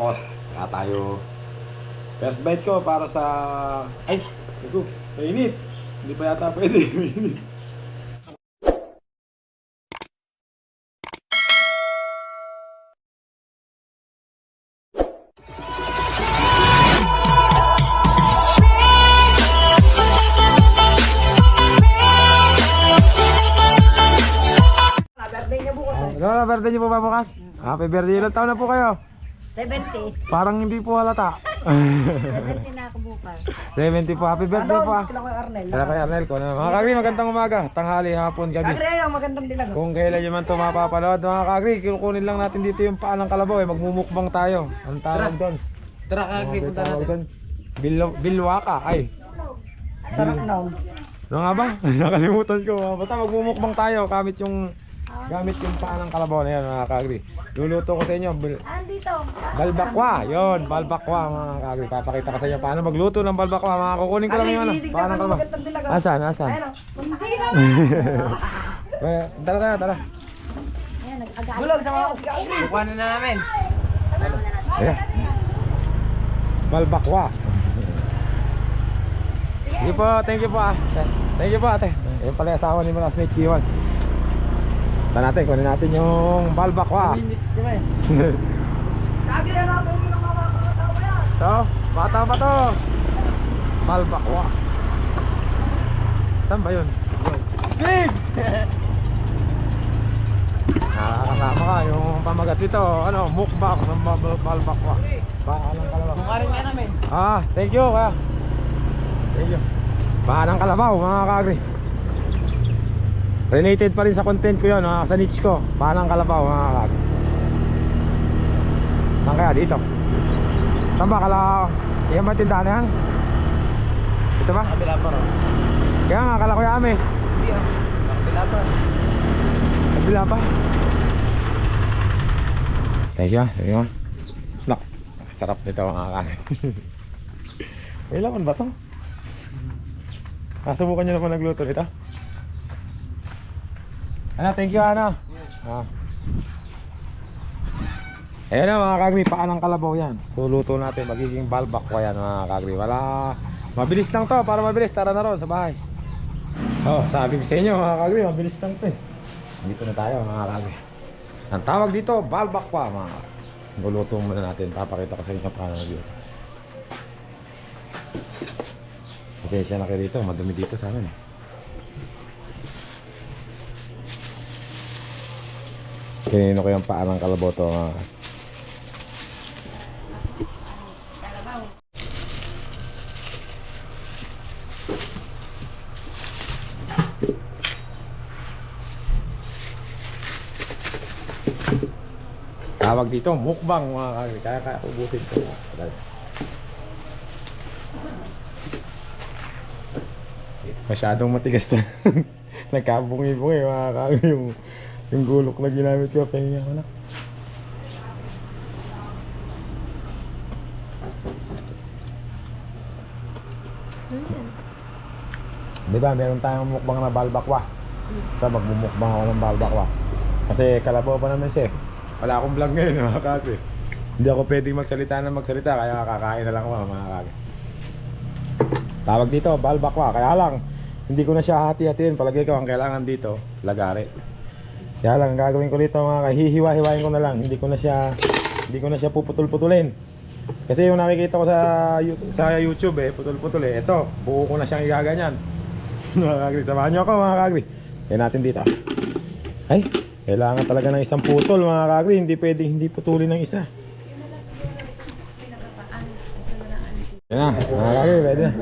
Tapos, kaya tayo first bite ko para sa... Ay! Naku, mainit! Hindi pa yata pwede, mainit. Ano, birthday niyo po ba bukas? Happy birthday. Ilan taon na po kayo? 70. Parang hindi po halata. 70 na ako bukas. 70 po. Happy birthday po ah. Kailangan ko Arnel. Kaya kay Arnel ko na. Mga kagri, magandang umaga. Tanghali, hapon, gabi. Kagre ang magandang dilag. Kung kailan nyo man ito mapapanood, mga kagri, kukunin lang natin dito yung paa ng kalabaw eh. Magmumukbang tayo. Anong tawag doon? Tara Ano kagri, punta tawag natin. doon? Bil- bilwaka. Ay, Sarap noon. ano nga ba? Nakalimutan ko. Basta magmumukbang tayo. Gamit yung gamit yung paa ng kalabaw na yan, mga kagri. Luluto ko sa inyo. Bil- Andito. balbakwa. Yon, balbakwa, mga kagri. Papakita ko sa inyo paano magluto ng balbakwa. Mga kukunin ko lang yung ano. Paa ng kalabaw. oh. Asan, asan? Ayun oh. Hindi na. Eh, Tara, tara, tara. Ayan. Bulog sa mga si Kagre. Kukuhanin na namin. Ayan. Balbakwa. Sige po, thank you po ah. Thank you po ate. Yan pala yung asawa ni Malas Snake Kiwan. Ito natin, kunin natin yung balbakwa. Kami. Kagre na ako yung mga makakatawa yan. Ito, bata ba to? Balbakwa. Saan ba yun? Big! Nakakasama ka yung pamagat dito. Ano, mukbang ng bal- balbakwa. Paalang kalabaw. Kukuhanin ka namin. Ah, thank you kaya. Thank you. Bahanang kalabaw mga kagri. Related pa rin sa content ko yun, ah, sa niche ko. Bahanang kalabaw mga kagri. Saan kaya? Dito. Saan ba? Kala... Yan ba tindahan yan? Ito ba? Kabila pa. Kaya nga, kala ko yami. Hindi ah. Kabila pa. Kabila pa. Thank you, ah. thank you. Nak, sarap nito mga kagri. May laman ba to? Ah, subukan nyo naman nagluto nito. Ano, thank you, ano. Ah. Ayan na mga kagri, paan ng kalabaw yan. So luto natin, magiging balbakwa yan mga kagri. Wala, mabilis lang to, para mabilis, tara na ron sa bahay. Oh, sabi ko sa inyo mga kagri, mabilis lang to eh. Dito na tayo mga kagri. Ang tawag dito, balbakwa mga kagri. Luluto muna natin, papakita ko sa inyo paano nagluto. Pasensya na kayo dito, madumi dito sa amin eh. Kinino ko yung paa ng kalabaw to mga. Tawag dito, mukbang mga kagri. Kaya kaya ubusin ko. Masyadong matigas na. Nagkabungi-bungi mga kagri yung, yung gulok na ginamit ko. Pahinga ko na. Di ba, meron tayong mukbang na balbakwa. Sa magmumukbang ako ng balbakwa. Kasi kalabaw pa naman siya eh. Wala akong vlog ngayon mga kagri. Hindi ako pwedeng magsalita na magsalita kaya kakain na lang ako mga kagri. Tawag dito, balbakwa. Kaya lang, hindi ko na siya hati-hatiin. Palagay ko ang kailangan dito, lagari. Kaya lang, ang gagawin ko dito mga kahihiwa-hiwain ko na lang. Hindi ko na siya, hindi ko na siya puputol-putulin. Kasi yung nakikita ko sa sa YouTube eh, putol-putol eh. Ito, buo ko na siyang igaganyan. mga kagri, samahan niyo ako mga kagri. Kaya natin dito. Ay, kailangan talaga ng isang putol mga kagri. Hindi pwedeng hindi putulin ng isa. Yan na, mga kagri, pwede na.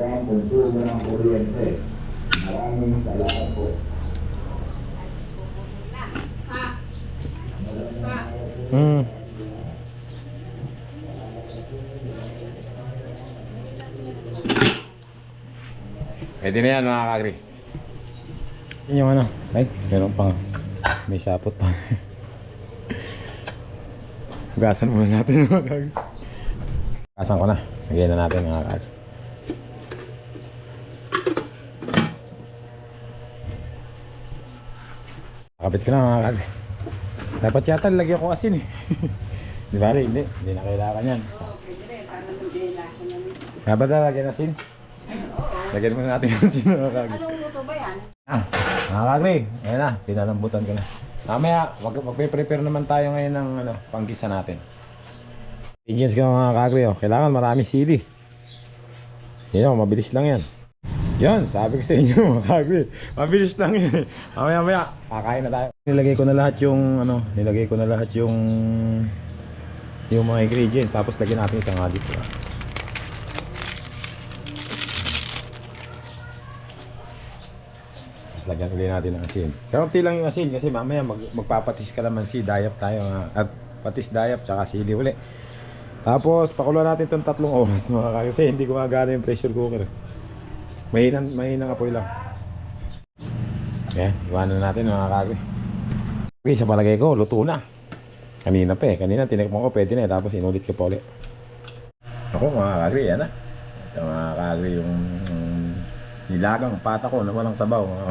Hmm. Pwede na yan mga kagri. Yun yung ano. Ay, meron pang may sapot pa. Hugasan muna natin mga kagri. Hugasan ko na. Lagyan na natin mga kagri. Nakabit ko na mga kagri. Dapat yata lagyan ko asin eh. Di ba rin? Hindi. Hindi na kailangan yan. Ba talaga lagyan asin? Lagyan muna natin asin mga kagri. Anong luto ba yan? Ah, mga kagri. Ayan na. Pinalambutan ko na. Mamaya, wag, magpe-prepare naman tayo ngayon ng ano, panggisa natin. Ingredients ko mga kagri. Oh. Kailangan marami sili. Yan oh, mabilis lang yan. Yan, sabi ko sa inyo mga kagri. Mabilis lang yan. Mamaya maya, kakain na tayo. Nilagay ko na lahat yung ano, nilagay ko na lahat yung yung mga ingredients tapos lagyan natin isang. Tapos lagyan ulit natin ng asin. Kaunti lang yung asin kasi mamaya mag, magpapatis kalamansi, dayap tayo nga. At patis dayap tsaka sili uli. Tapos pakulo natin itong tatlong oras mga kasi hindi gumagana yung pressure cooker. Mahinang, mahinang apoy lang. Ayan, iwanan natin mga kagri. Okay, sa palagay ko, luto na. Kanina pa eh. Kanina tinikman ko, pwede na eh. Tapos inulit ko pa ulit. Ako mga kagri, yan na. Ito mga kagri yung um, nilagang pata ko na walang sabaw. Mga.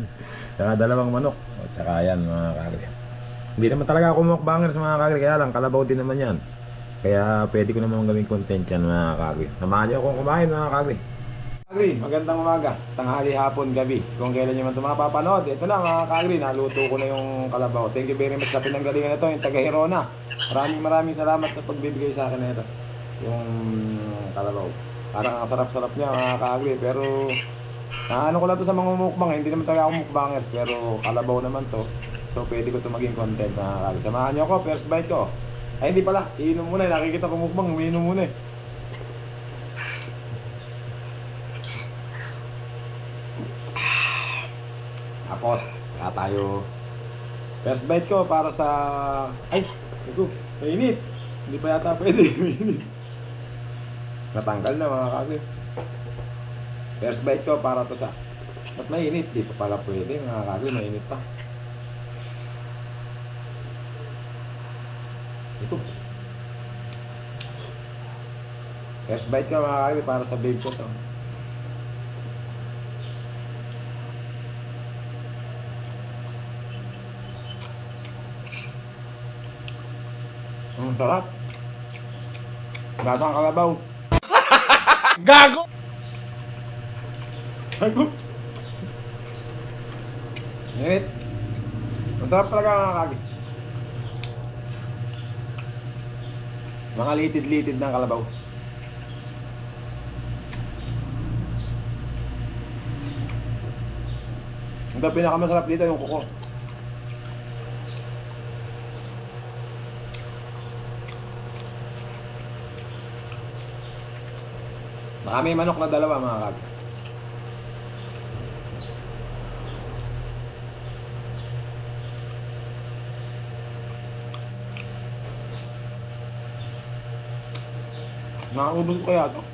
Saka dalawang manok. At saka yan mga kagri. Hindi naman talaga ako mukbangers mga kagri. Kaya lang, kalabaw din naman yan. Kaya pwede ko naman gawing content yan mga kagri. Samahan niyo akong kumain mga kagri. Kagri, magandang umaga. Tanghali, hapon, gabi. Kung kailan nyo man ito mapapanood, ito na mga kagri, naluto ko na yung kalabaw. Thank you very much sa pinanggalingan ito, yung taga Hirona. Maraming maraming salamat sa pagbibigay sa akin na ito. Yung kalabaw. Parang ang sarap-sarap niya mga kagri, pero naano ko lang to sa mga mukbang, hindi naman talaga ako mukbangers, pero kalabaw naman to. So pwede ko to maging content mga kagri. Samahan niyo ako, first bite ko. Ay hindi pala, iinom muna, nakikita ko mukbang, umiinom muna eh. Tapos, kaya tayo. First bite ko para sa... Ay! Ito, mainit. Hindi pa yata pwede, mainit. Natanggal na mga kagri. First bite ko para to sa... Ba't mainit? Di pa pala pwede mga kagri, mainit pa. Ito. First bite ko mga kagri para sa babe ko to. Ang sarap. Lasang kalabaw. Gago! Sagot. Init. Ang sarap talaga mga kagi. Mga litid-litid ng kalabaw. Ang pinakamasarap dito yung kuko. Baka may manok na dalawa mga kag. Nakaubos ko kaya.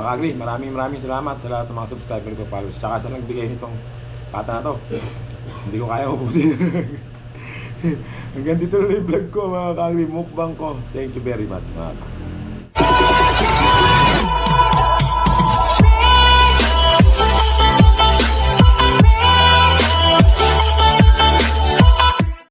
Mga kagli, maraming maraming salamat sa lahat ng mga subscriber ko, followers, tsaka sa nagbigay nitong pata na to. Hindi ko kaya ubusin. Hanggang dito na yung vlog ko mga kagli, mukbang ko. Thank you very much mga kagli.